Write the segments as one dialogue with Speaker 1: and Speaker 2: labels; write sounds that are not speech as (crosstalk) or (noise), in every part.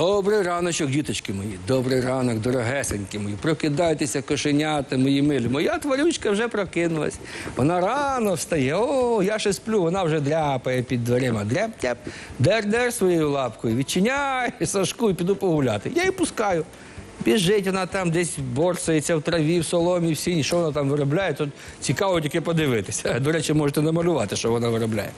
Speaker 1: Добрий раночок, діточки мої, добрий ранок, дорогесенькі мої. Прокидайтеся, кошенята мої милі. Моя тварючка вже прокинулась. Вона рано встає. О, я ще сплю, вона вже дряпає під дверима. Дряп-тяп, дер-дер своєю лапкою. Відчиняй, (laughs) Сашку, і піду погуляти. Я її пускаю. Біжить вона там десь борсається в траві, в соломі, в сіні. Що вона там виробляє, тут цікаво тільки подивитися. (laughs) До речі, можете намалювати, що вона виробляє.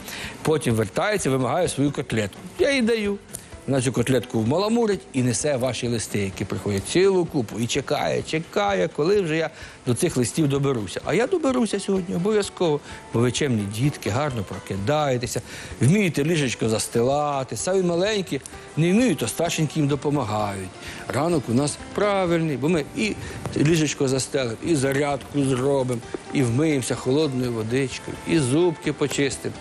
Speaker 1: Потім вертається, вимагає свою котлетку. Я їй даю. Вона цю котлетку вмаламурить і несе ваші листи, які приходять цілу купу. І чекає, чекає, коли вже я до цих листів доберуся. А я доберуся сьогодні обов'язково, бо ви чемні дітки, гарно прокидаєтеся, вмієте ліжечко застилати, самі маленькі не вміють, то старшенькі їм допомагають. Ранок у нас правильний, бо ми і ліжечко застелимо, і зарядку зробимо, і вмиємося холодною водичкою, і зубки почистимо.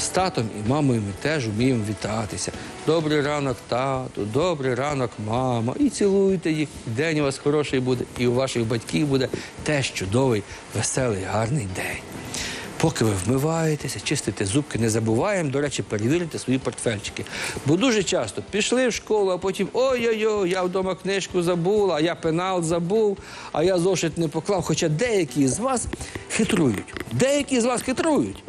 Speaker 1: З татом і мамою ми теж вміємо вітатися. Добрий ранок, тату, добрий ранок, мама. І цілуйте їх. День у вас хороший буде, і у ваших батьків буде теж чудовий, веселий, гарний день. Поки ви вмиваєтеся, чистите зубки, не забуваємо, до речі, перевірити свої портфельчики. Бо дуже часто пішли в школу, а потім ой-ой-ой, я вдома книжку забула, а я пенал забув, а я зошит не поклав. Хоча деякі з вас хитрують. Деякі з вас хитрують.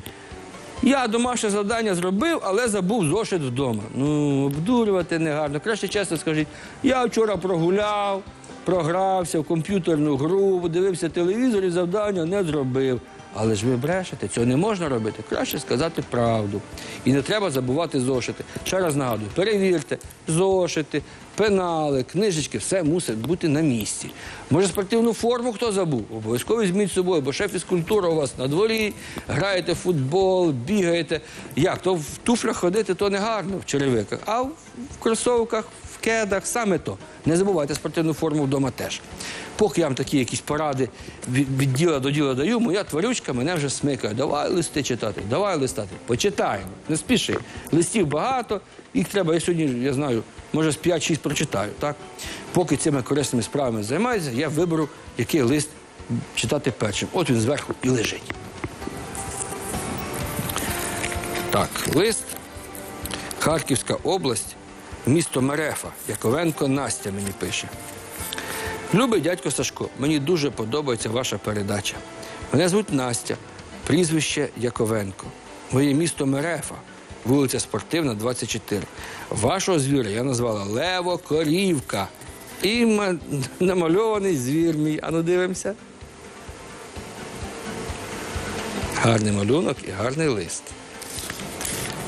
Speaker 1: Я домашнє завдання зробив, але забув зошит вдома. Ну, обдурювати негарно. Краще чесно скажіть, я вчора прогуляв, програвся в комп'ютерну гру, дивився телевізор і завдання не зробив. Але ж ви брешете, цього не можна робити. Краще сказати правду. І не треба забувати зошити. Ще раз нагадую, перевірте, зошити, пенали, книжечки, все мусить бути на місці. Може, спортивну форму хто забув? Обов'язково візьміть з собою, бо ще фізкультура у вас на дворі, граєте в футбол, бігаєте. Як? То в туфлях ходити то не гарно в черевиках, а в кросовках, кедах саме то. Не забувайте спортивну форму вдома теж. Поки я вам такі якісь поради від діла до діла даю, моя тварючка мене вже смикає. Давай листи читати, давай листати. Почитаємо. Не спіши. Листів багато, їх треба, я сьогодні, я знаю, може з 5-6 прочитаю. Так? Поки цими корисними справами займаюся, я виберу, який лист читати першим. От він зверху і лежить. Так, лист. Харківська область, місто Мерефа. Яковенко Настя мені пише. Любий дядько Сашко, мені дуже подобається ваша передача. Мене звуть Настя, прізвище Яковенко. Моє місто Мерефа, вулиця Спортивна, 24. Вашого звіра я назвала Лево Корівка. І ма- намальований звір мій. Ану дивимося. Гарний малюнок і гарний лист.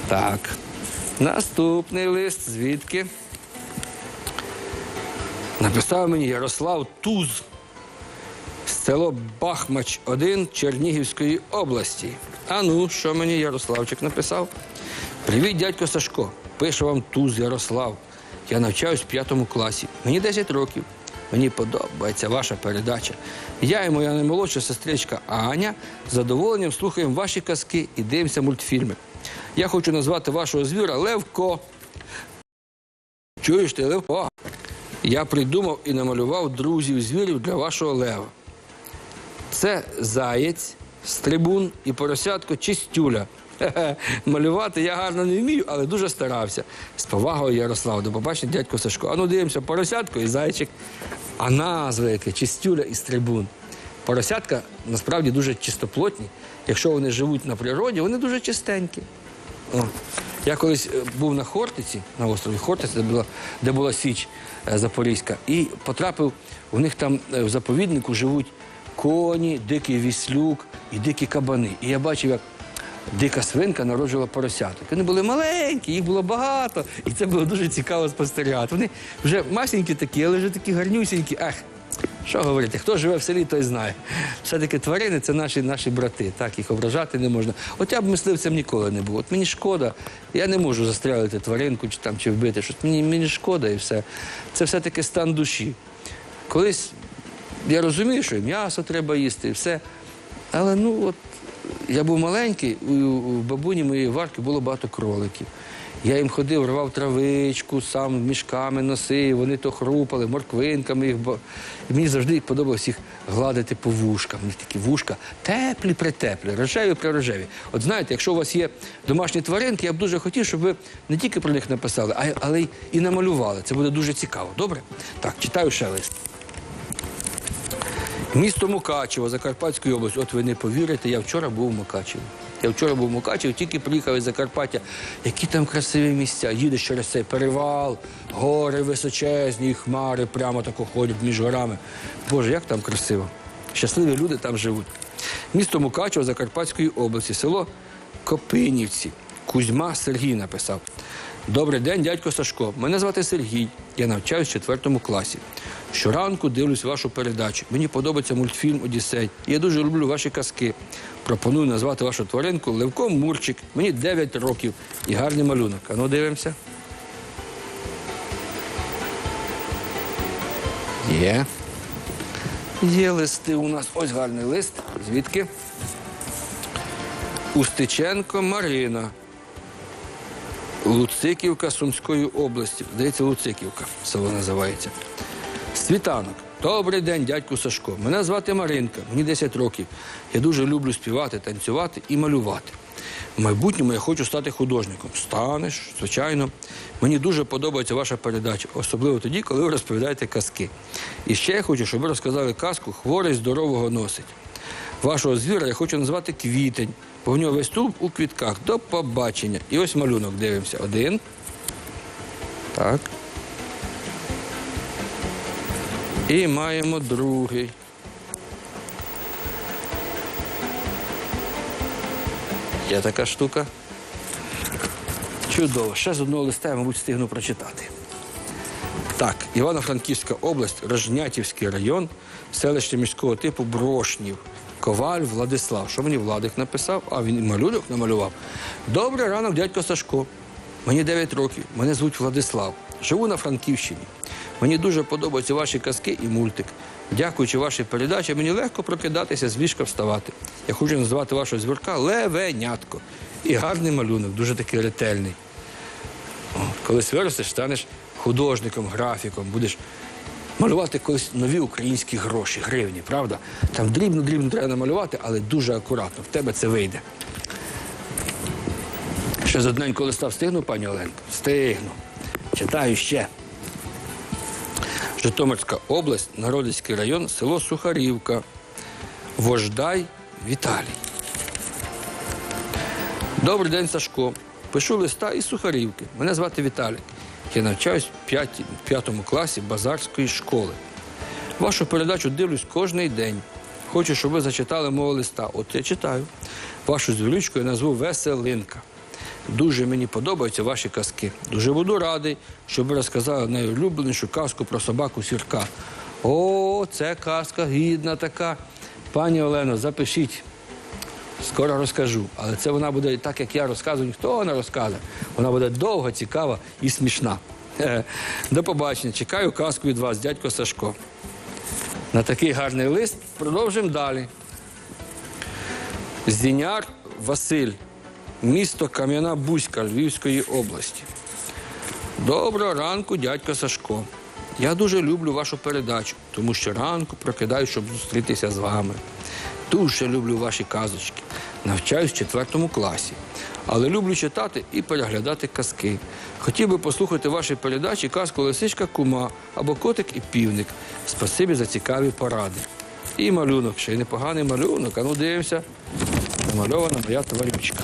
Speaker 1: Так. Наступний лист. Звідки? Написав мені Ярослав Туз, село Бахмач 1 Чернігівської області. А ну, що мені Ярославчик написав? Привіт, дядько Сашко. Пише вам Туз Ярослав. Я навчаюсь в п'ятому класі. Мені 10 років. Мені подобається ваша передача. Я і моя наймолодша сестричка Аня з задоволенням слухаємо ваші казки і дивимося мультфільми. Я хочу назвати вашого звіра Левко. Чуєш ти, Левко? Я придумав і намалював друзів звірів для вашого лева. Це заєць, стрибун і поросятко чистюля. Малювати я гарно не вмію, але дуже старався. З повагою Ярослав. До побачення, дядько Сашко. А ну дивимося, поросятко і зайчик. А назва яке чистюля і стрибун. Поросятка насправді дуже чистоплотні. Якщо вони живуть на природі, вони дуже чистенькі. Я колись е, був на Хортиці, на острові Хортиця, де була, де була Січ е, Запорізька, і потрапив, у них там е, в заповіднику живуть коні, дикий віслюк і дикі кабани. І я бачив, як дика свинка народжувала поросяток. Вони були маленькі, їх було багато, і це було дуже цікаво спостерігати. Вони вже масенькі такі, але вже такі гарнюсінькі. Ех, що говорити, хто живе в селі, той знає. Все-таки тварини це наші наші брати, так їх ображати не можна. От я б мисливцем ніколи не був. От мені шкода, я не можу застрелити тваринку чи там чи вбити щось. Мені, мені шкода і все. Це все-таки стан душі. Колись я розумію, що і м'ясо треба їсти, і все. Але ну от я був маленький, у, бабуні моєї варки було багато кроликів. Я їм ходив, рвав травичку, сам мішками носив, вони то хрупали, морквинками їх. І мені завжди подобалось їх гладити по вушкам. Них такі вушка теплі притеплі, рожеві прирожеві. От знаєте, якщо у вас є домашні тваринки, я б дуже хотів, щоб ви не тільки про них написали, а але й намалювали. Це буде дуже цікаво. Добре? Так, читаю ще лист. Місто Мукачево, Закарпатської області. От ви не повірите, я вчора був у Мукачеві. Я вчора був в Мукачеві, тільки приїхав із Закарпаття. Які там красиві місця. Їдеш через цей перевал, гори височезні, хмари прямо тако ходять між горами. Боже, як там красиво. Щасливі люди там живуть. Місто Мукачево Закарпатської області, село Копинівці. Кузьма Сергій написав. Добрий день, дядько Сашко. Мене звати Сергій. Я навчаюсь в четвертому класі. Щоранку дивлюсь вашу передачу. Мені подобається мультфільм Одіссей. Я дуже люблю ваші казки. Пропоную назвати вашу тваринку Левко Мурчик. Мені 9 років і гарний малюнок. А ну дивимося. Є. Є листи у нас. Ось гарний лист. Звідки? Устиченко Марина. Луциківка Сумської області. Здається, Луциківка село називається. Світанок. Добрий день, дядьку Сашко. Мене звати Маринка, мені 10 років. Я дуже люблю співати, танцювати і малювати. В майбутньому я хочу стати художником. Станеш, звичайно. Мені дуже подобається ваша передача, особливо тоді, коли ви розповідаєте казки. І ще я хочу, щоб ви розказали казку Хворий здорового носить. Вашого звіра я хочу назвати квітень, бо в у квітках. До побачення. І ось малюнок дивимося. Один. Так. І маємо другий. Є така штука. Чудово. Ще з одного листа я, мабуть, встигну прочитати. Так, Івано-Франківська область, Рожнятівський район, селище міського типу Брошнів. Коваль Владислав. Що мені Владик написав? А він малюнок намалював. Добрий ранок, дядько Сашко. Мені 9 років. Мене звуть Владислав. Живу на Франківщині. Мені дуже подобаються ваші казки і мультик. Дякуючи вашій передачі, мені легко прокидатися, з ліжка вставати. Я хочу назвати вашого звірка Левенятко. І гарний малюнок, дуже такий ретельний. О, Колись виростеш, станеш художником, графіком, будеш малювати колись нові українські гроші, гривні, правда? Там дрібно-дрібно треба намалювати, але дуже акуратно. В тебе це вийде. Ще з одненького листа встигну, пані Оленко? Встигну. Читаю ще. Житомирська область, Народицький район, село Сухарівка. Вождай Віталій. Добрий день, Сашко. Пишу листа із Сухарівки. Мене звати Віталік. Я навчаюсь в п'яті- в п'ятому класі базарської школи. Вашу передачу дивлюсь кожний день. Хочу, щоб ви зачитали мого листа. От я читаю. Вашу звірючку я назву Веселинка. Дуже мені подобаються ваші казки. Дуже буду радий, щоб ви розказали найулюбленішу казку про собаку сірка. О, це казка гідна така. Пані Олено, запишіть. Скоро розкажу, але це вона буде так, як я розказую, ніхто не розкаже. Вона буде довга, цікава і смішна. Е, До побачення. Чекаю казку від вас, дядько Сашко. На такий гарний лист продовжимо далі. Зіняр Василь, місто Кам'яна Бузька Львівської області. Доброго ранку, дядько Сашко. Я дуже люблю вашу передачу, тому що ранку прокидаю, щоб зустрітися з вами. Дуже люблю ваші казочки. Навчаюсь в четвертому класі. Але люблю читати і переглядати казки. Хотів би послухати ваші передачі казку Лисичка Кума або Котик і півник. Спасибі за цікаві поради. І малюнок, ще й непоганий малюнок. А ну дивимося. Намальована моя тварючка.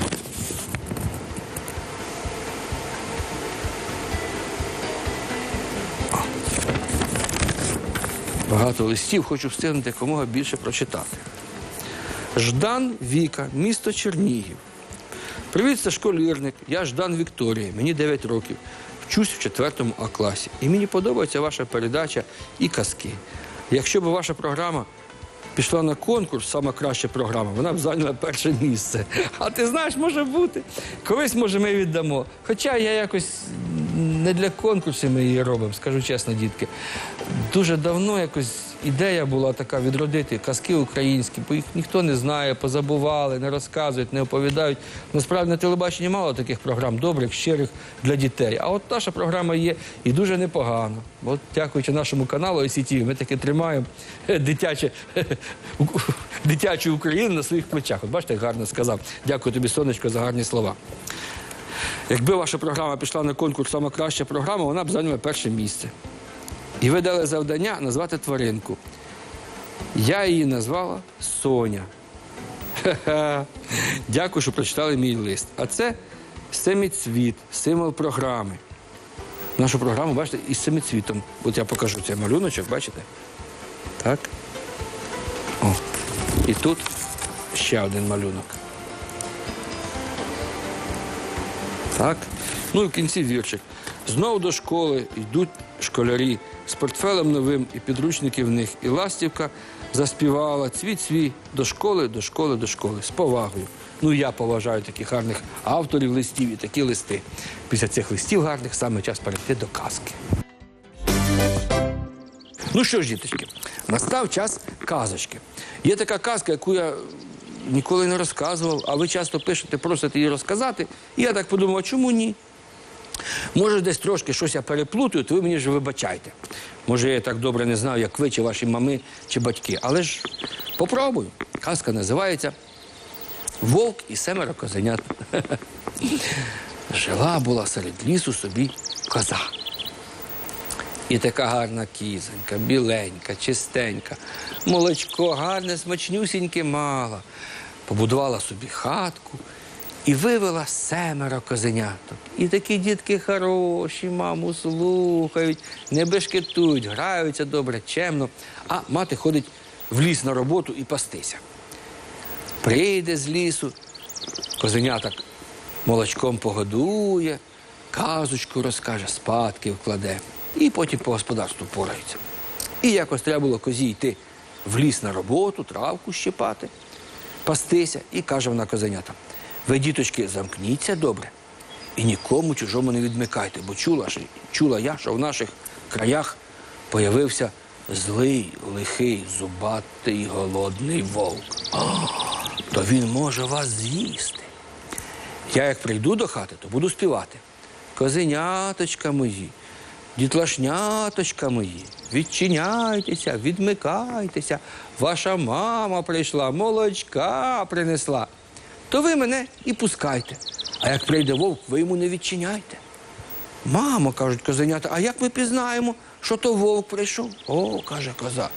Speaker 1: Багато листів, хочу встигнути якомога більше прочитати. Ждан Віка, місто Чернігів. Привіт, це школірник. Я Ждан Вікторія, мені 9 років. Вчусь в 4 А класі. І мені подобається ваша передача і казки. Якщо б ваша програма пішла на конкурс, сама краща програма, вона б зайняла перше місце. А ти знаєш, може бути. Колись, може, ми віддамо. Хоча я якось не для конкурсів ми її робимо, скажу чесно, дітки. Дуже давно якось ідея була така відродити казки українські, бо їх ніхто не знає, позабували, не розказують, не оповідають. Насправді на телебаченні мало таких програм добрих, щирих для дітей. А от наша програма є і дуже непогана. От дякуючи нашому каналу ICTV, ми таки тримаємо (laughs) дитяче, (laughs) дитячу Україну на своїх плечах. От бачите, гарно сказав. Дякую тобі, сонечко, за гарні слова. Якби ваша програма пішла на конкурс «Сама програма, вона б зайняла перше місце. І ви дали завдання назвати тваринку. Я її назвала Соня. Дякую, що прочитали мій лист. А це семіцвіт, символ програми. Нашу програму, бачите, із семіцвітом. От я покажу цей малюночок, бачите? Так. О. І тут ще один малюнок. Так. Ну і в кінці вірчик. Знову до школи йдуть школярі з портфелем новим і підручники в них. І ластівка заспівала цвіт свій до школи, до школи, до школи з повагою. Ну я поважаю таких гарних авторів листів і такі листи. Після цих листів гарних саме час перейти до казки. Ну що ж, діточки, настав час казочки. Є така казка, яку я ніколи не розказував, а ви часто пишете, просите її розказати. І я так подумав, а чому ні? Може, десь трошки щось я переплутаю, то ви мені ж вибачайте. Може, я так добре не знаю, як ви, чи ваші мами, чи батьки. Але ж попробую. Казка називається Вовк і семеро козенят. (laughs) Жила була серед лісу собі коза. І така гарна кізонька, біленька, чистенька, молочко гарне, смачнюсіньке мала. Побудувала собі хатку і вивела семеро козеняток. І такі дітки хороші, маму слухають, не бешкетують, граються добре, чемно. А мати ходить в ліс на роботу і пастися. Прийде з лісу, козеняток молочком погодує, казочку розкаже, спадки вкладе, і потім по господарству порається. І якось треба було козі йти в ліс на роботу, травку щипати, пастися, і каже вона козенятам, ви, діточки, замкніться добре і нікому чужому не відмикайте, бо чула, чула я, що в наших краях появився злий, лихий, зубатий, голодний вовк. То він може вас з'їсти. Я як прийду до хати, то буду співати. Козеняточка мої, дітлашняточка мої, відчиняйтеся, відмикайтеся. Ваша мама прийшла, молочка принесла. То ви мене і пускайте. А як прийде вовк, ви йому не відчиняйте. Мамо, кажуть козенята, а як ми пізнаємо, що то вовк прийшов? О, каже коза.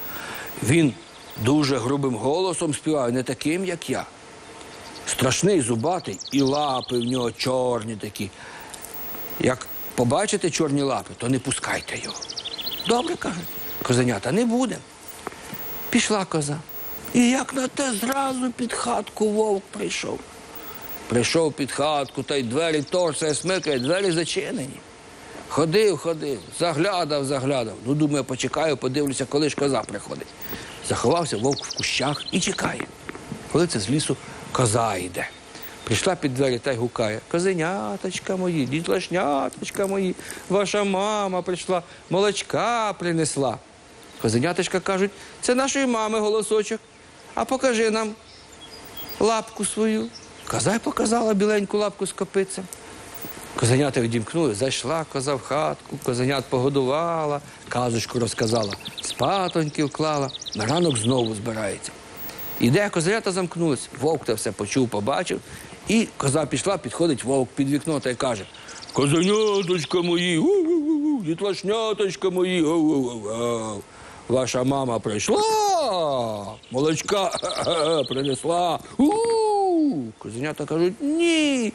Speaker 1: Він дуже грубим голосом співає, не таким, як я. Страшний зубатий і лапи в нього чорні такі. Як побачите чорні лапи, то не пускайте його. Добре, кажуть, козенята, не будемо. Пішла коза. І як на те зразу під хатку вовк прийшов. Прийшов під хатку, та й двері торсає, смикає, двері зачинені. Ходив, ходив, заглядав, заглядав. Ну, думаю, почекаю, подивлюся, коли ж коза приходить. Заховався вовк в кущах і чекає. Коли це з лісу коза йде. Прийшла під двері та й гукає. Козеняточка мої, дітлашняточка мої, ваша мама прийшла, молочка принесла. Козеняточка кажуть, це нашої мами голосочок. А покажи нам лапку свою. Коза показала біленьку лапку з копицем. Козенята відімкнули, зайшла коза в хатку, козенят погодувала, казочку розказала, спатоньки вклала, на ранок знову збирається. Іде, козенята замкнулись, вовк те все почув, побачив, і коза пішла, підходить вовк під вікно та й каже: Козеняточка мої, дітлашняточка мої. Ваша мама прийшла, молочка (laughs) принесла. Козенята кажуть, ні,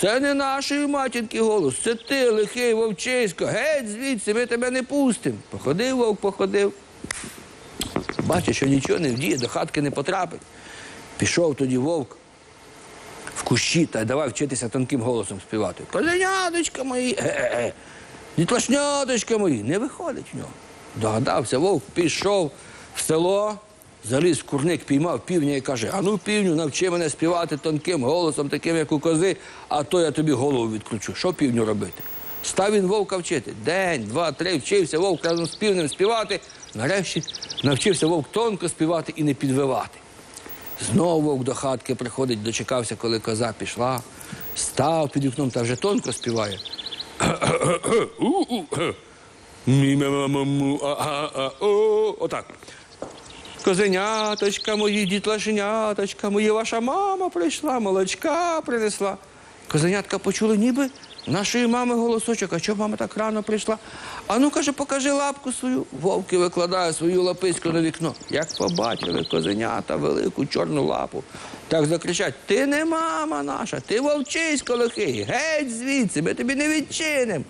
Speaker 1: це не нашої матінки голос, це ти, лихий вовчисько, геть звідси, ми тебе не пустимо. Походив вовк, походив. Бачить, що нічого не вдіє, до хатки не потрапить. Пішов тоді вовк кущі та давай вчитися тонким голосом співати. Козеняточка мої, е-е-е, дітлашняточка мої, не виходить в нього. Догадався, вовк пішов в село, заліз в курник, піймав півня і каже: а ну півню, навчи мене співати тонким голосом, таким, як у кози, а то я тобі голову відкручу. Що півню робити? Став він вовка вчити. День, два, три, вчився вовк разом з півнем співати. Нарешті навчився вовк тонко співати і не підвивати. Знову до хатки приходить, дочекався, коли коза пішла, став під вікном та вже тонко співає. Отак. Козеняточка мої, дітлашеняточка мої, ваша мама прийшла, молочка принесла. Козенятка почули, ніби нашої мами голосочок, а чого мама так рано прийшла? А ну, каже, покажи лапку свою. Вовки викладає свою лапиську на вікно. Як побачили козенята велику чорну лапу, так закричать: Ти не мама наша, ти вовчисько лихий, геть звідси, ми тобі не відчинимо.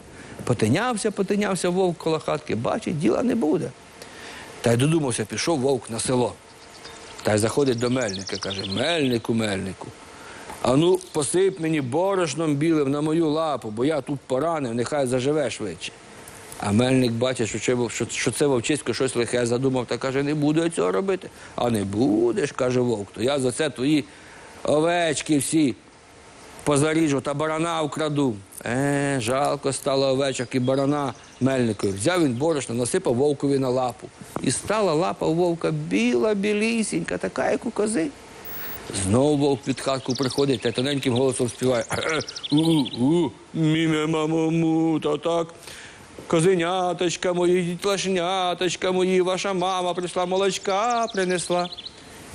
Speaker 1: Потинявся, потинявся вовк коло хатки, бачить, діла не буде. Та й додумався, пішов вовк на село. Та й заходить до мельника, каже: Мельнику, мельнику. А ну, посип мені борошном білим на мою лапу, бо я тут поранив, нехай заживе швидше. А мельник бачить, що, що, це вовчисько щось лихе задумав та каже, не буду я цього робити. А не будеш, каже вовк, то я за це твої овечки всі позаріжу та барана вкраду. Е, жалко стало овечок і барана мельникові. Взяв він борошно, насипав вовкові на лапу. І стала лапа у вовка біла, білісінька, така, як у кози. Знову вовк під хатку приходить та тоненьким голосом співає. «Е, У-у, міме мамому, та так. Козеняточка мої, дітлашняточка мої, ваша мама прийшла, молочка принесла.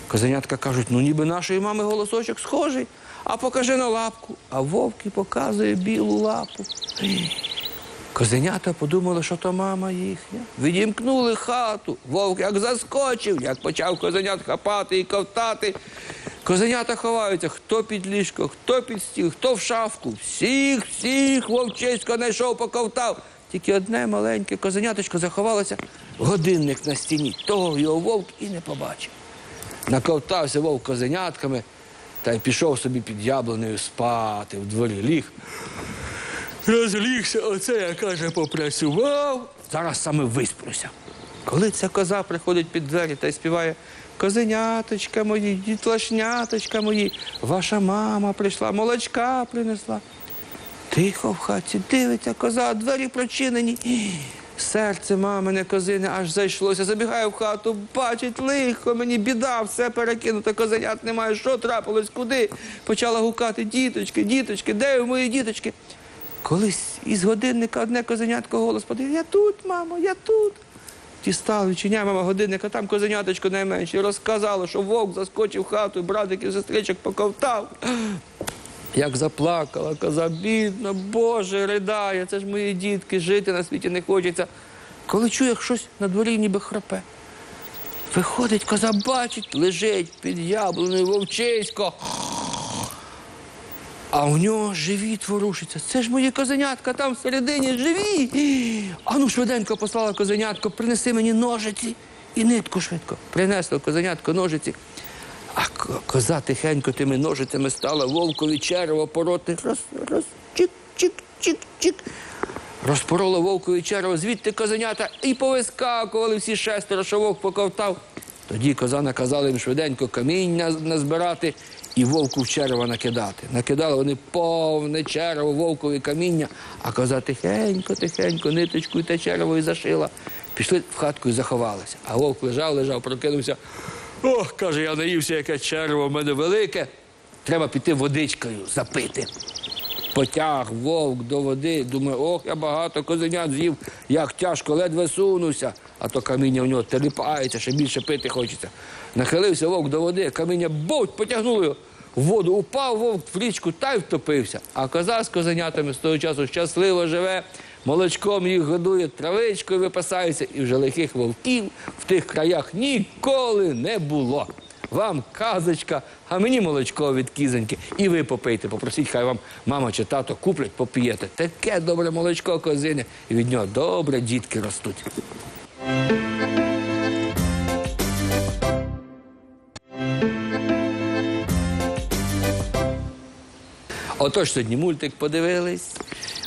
Speaker 1: Козенятка кажуть, ну ніби нашої мами голосочок схожий, а покажи на лапку. А вовк показує білу лапу. Козенята подумали, що то мама їхня. Відімкнули хату. Вовк як заскочив, як почав козенят хапати і ковтати. Козенята ховаються, хто під ліжко, хто під стіл, хто в шафку. Всіх, всіх вовчисько знайшов, поковтав. Тільки одне маленьке козеняточко заховалося, годинник на стіні. Того його вовк і не побачив. Наковтався вовк козенятками та й пішов собі під яблунею спати в дворі ліг. Розлігся, оце я каже, попрацював. Зараз саме висплюся. Коли ця коза приходить під двері та й співає Козеняточка мої, дітлашняточка мої, ваша мама прийшла, молочка принесла. Тихо в хаті, дивиться коза, двері прочинені. Серце мамине козине аж зайшлося. Забігає в хату, бачить лихо, мені біда, все перекинуто, козенят немає. Що трапилось, куди? Почала гукати діточки, діточки, де ви мої діточки? Колись із годинника одне козенятко голос подає, я тут, мамо, я тут. Дістали відчиняє мама годинника, там козеняточко найменше. І розказало, що вовк заскочив в хату, і сестричок поковтав. Як заплакала коза, бідна, Боже, ридає, це ж мої дітки, жити на світі не хочеться. Коли чує, як щось на дворі ніби храпе. Виходить, коза бачить, лежить під яблуною вовчисько. А у нього живіт ворушиться. Це ж мої козенятка там всередині живі. А ну швиденько послала козенятко, принеси мені ножиці і нитку швидко. Принесло козенятко ножиці. А коза тихенько тими ножицями стала вовкові черево пороти. Раз, раз, чик, чик, чик, чик. Розпорола вовкові черево, звідти козенята і повискакували всі шестеро, що вовк поковтав. Тоді коза наказала їм швиденько каміння назбирати і вовку в черево накидати. Накидали вони повне черево вовкові каміння, а коза тихенько, тихенько, ниточкою те черево і зашила. Пішли в хатку і заховалися. А вовк лежав, лежав, прокинувся. Ох, каже, я наївся, яке черево в мене велике. Треба піти водичкою запити. Потяг вовк до води, думає, ох, я багато козенят з'їв, як тяжко, ледве сунуся, а то каміння в нього теліпається, ще більше пити хочеться. Нахилився вовк до води, каміння бовт, потягнуло його. В воду упав вовк в річку та й втопився. А коза з козенятами з того часу щасливо живе, молочком їх годує, травичкою випасається, і вже лихих вовків в тих краях ніколи не було. Вам казочка, а мені молочко від кізоньки. І ви попийте, попросіть, хай вам мама чи тато куплять, поп'єте. Таке добре молочко козине, і від нього добре дітки ростуть. Отож сьогодні мультик подивились,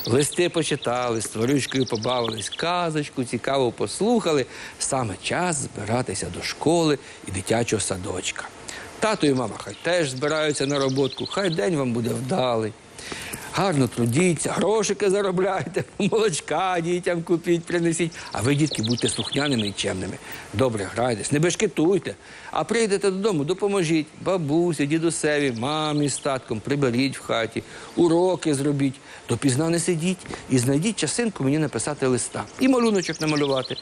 Speaker 1: листи почитали, з творючкою побавились, казочку цікаво послухали. Саме час збиратися до школи і дитячого садочка. Тато і мама хай теж збираються на роботку, хай день вам буде вдалий. Гарно трудіться, грошики заробляйте, (laughs) молочка дітям купіть, принесіть. А ви, дітки, будьте слухняними і чемними. Добре грайтесь, не бешкетуйте. А прийдете додому, допоможіть бабусі, дідусеві, мамі з татком, приберіть в хаті, уроки зробіть. Допізна не сидіть і знайдіть часинку мені написати листа. І малюночок намалювати.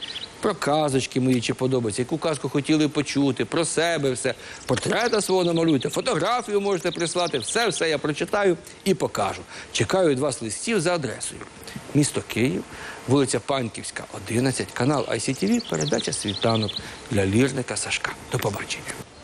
Speaker 1: Про казочки мої чи подобаються, яку казку хотіли почути, про себе все. Портрета свого намалюйте, фотографію можете прислати, все, все я прочитаю і покажу. Чекаю від вас листів за адресою. Місто Київ, вулиця Панківська, 11, канал ICTV, передача світанок для лірника Сашка. До побачення.